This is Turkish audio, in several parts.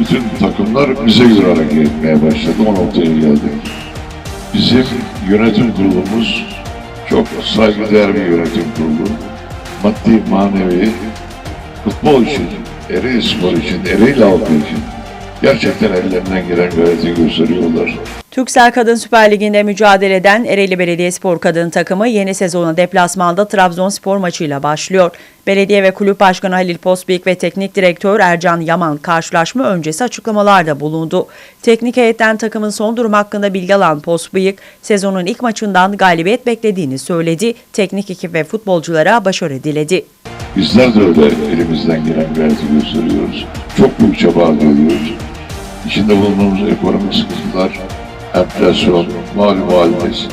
bütün takımlar bize göre hareket etmeye başladı. O noktaya geldik. Bizim yönetim kurulumuz çok saygıdeğer bir yönetim kurulu. Maddi, manevi, futbol için, Ereğli spor için, Ereğli halkı için gerçekten ellerinden gelen gayreti gösteriyorlar. Türksel Kadın Süper Ligi'nde mücadele eden Ereğli Belediyespor Kadın takımı yeni sezona deplasmanda Trabzonspor maçıyla başlıyor. Belediye ve Kulüp Başkanı Halil Postbik ve Teknik Direktör Ercan Yaman karşılaşma öncesi açıklamalarda bulundu. Teknik heyetten takımın son durum hakkında bilgi alan Postbik, sezonun ilk maçından galibiyet beklediğini söyledi. Teknik ekip ve futbolculara başarı diledi. Bizler de öyle elimizden gelen gayreti gösteriyoruz. Çok büyük çaba harcıyoruz. İçinde bulunduğumuz ekonomik sıkıntılar, enflasyon, malum haliniz.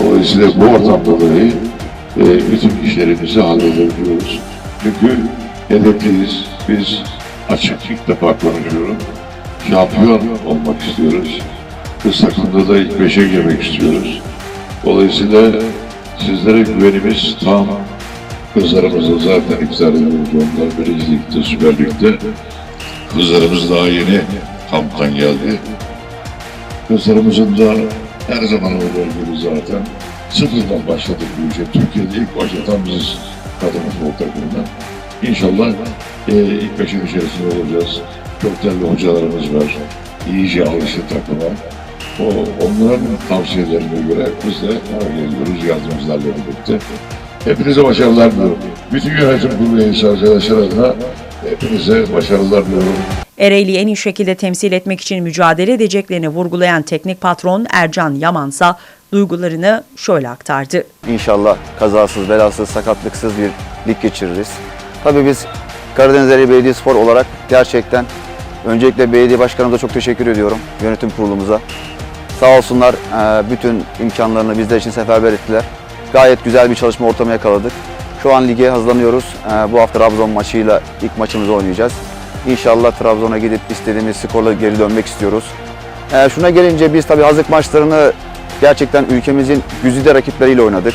Dolayısıyla bu ortamda dahi e, bütün işlerimizi halledebiliyoruz. Çünkü hedefliyiz. Biz açık ilk defa konuşuyorum. Şampiyon olmak istiyoruz. Kız takımda da ilk beşe girmek istiyoruz. Dolayısıyla sizlere güvenimiz tam. Kızlarımızı zaten iptal ediyoruz. Onlar birinci ligde, Süper Lig'de. Kızlarımız daha yeni kamptan geldi. Kızlarımızın da her zaman olduğu gibi zaten sıfırdan başladık bu işe. Türkiye'de ilk başlatan biziz kadın futbol takımından. İnşallah e, ilk beşin içerisinde olacağız. Çok değerli hocalarımız var. İyice alıştı takıma. O, onların tavsiyelerine göre biz de geliyoruz yardımcılarla birlikte. Hepinize başarılar diliyorum. Bütün yönetim kurulu üyesi arkadaşlar adına hepinize başarılar diliyorum. Ereğli'yi en iyi şekilde temsil etmek için mücadele edeceklerini vurgulayan teknik patron Ercan Yamansa duygularını şöyle aktardı. İnşallah kazasız, belasız, sakatlıksız bir lig geçiririz. Tabii biz Karadeniz Ereğli Belediyespor olarak gerçekten öncelikle belediye başkanımıza çok teşekkür ediyorum. Yönetim kurulumuza. Sağ olsunlar eee, bütün imkanlarını bizler için seferber ettiler. Gayet güzel bir çalışma ortamı yakaladık. Şu an lige hazırlanıyoruz. Eee, Bu hafta Trabzon maçıyla ilk maçımızı oynayacağız. İnşallah Trabzon'a gidip istediğimiz skorla geri dönmek istiyoruz. Eee, şuna gelince biz tabii hazırlık maçlarını gerçekten ülkemizin güzide rakipleriyle oynadık.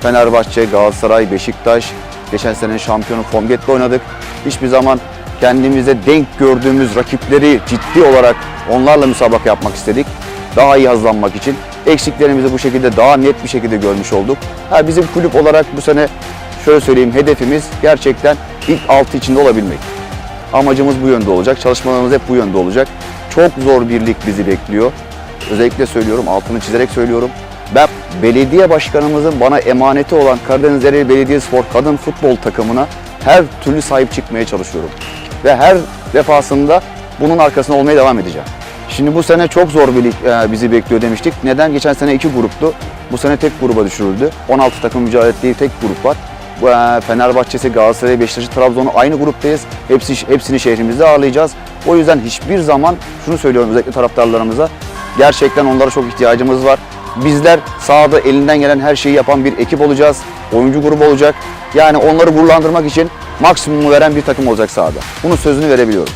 Fenerbahçe, Galatasaray, Beşiktaş, geçen sene şampiyonu Formget'le oynadık. Hiçbir zaman kendimize denk gördüğümüz rakipleri ciddi olarak onlarla müsabaka yapmak istedik. Daha iyi hazırlanmak için. Eksiklerimizi bu şekilde daha net bir şekilde görmüş olduk. Ha, bizim kulüp olarak bu sene şöyle söyleyeyim hedefimiz gerçekten ilk altı içinde olabilmek. Amacımız bu yönde olacak. Çalışmalarımız hep bu yönde olacak. Çok zor bir lig bizi bekliyor. Özellikle söylüyorum, altını çizerek söylüyorum. Ben belediye başkanımızın bana emaneti olan Karadeniz Ereğli Belediyespor kadın futbol takımına her türlü sahip çıkmaya çalışıyorum. Ve her defasında bunun arkasında olmaya devam edeceğim. Şimdi bu sene çok zor bir lig e, bizi bekliyor demiştik. Neden? Geçen sene iki gruptu. Bu sene tek gruba düşürüldü. 16 takım mücadele ettiği tek grup var. Fenerbahçe'si, Galatasaray, Beşiktaş'ı, Trabzon'u aynı gruptayız. Hepsi, hepsini şehrimizde ağırlayacağız. O yüzden hiçbir zaman şunu söylüyorum özellikle taraftarlarımıza. Gerçekten onlara çok ihtiyacımız var. Bizler sahada elinden gelen her şeyi yapan bir ekip olacağız. Oyuncu grubu olacak. Yani onları gururlandırmak için maksimumu veren bir takım olacak sahada. Bunun sözünü verebiliyorum.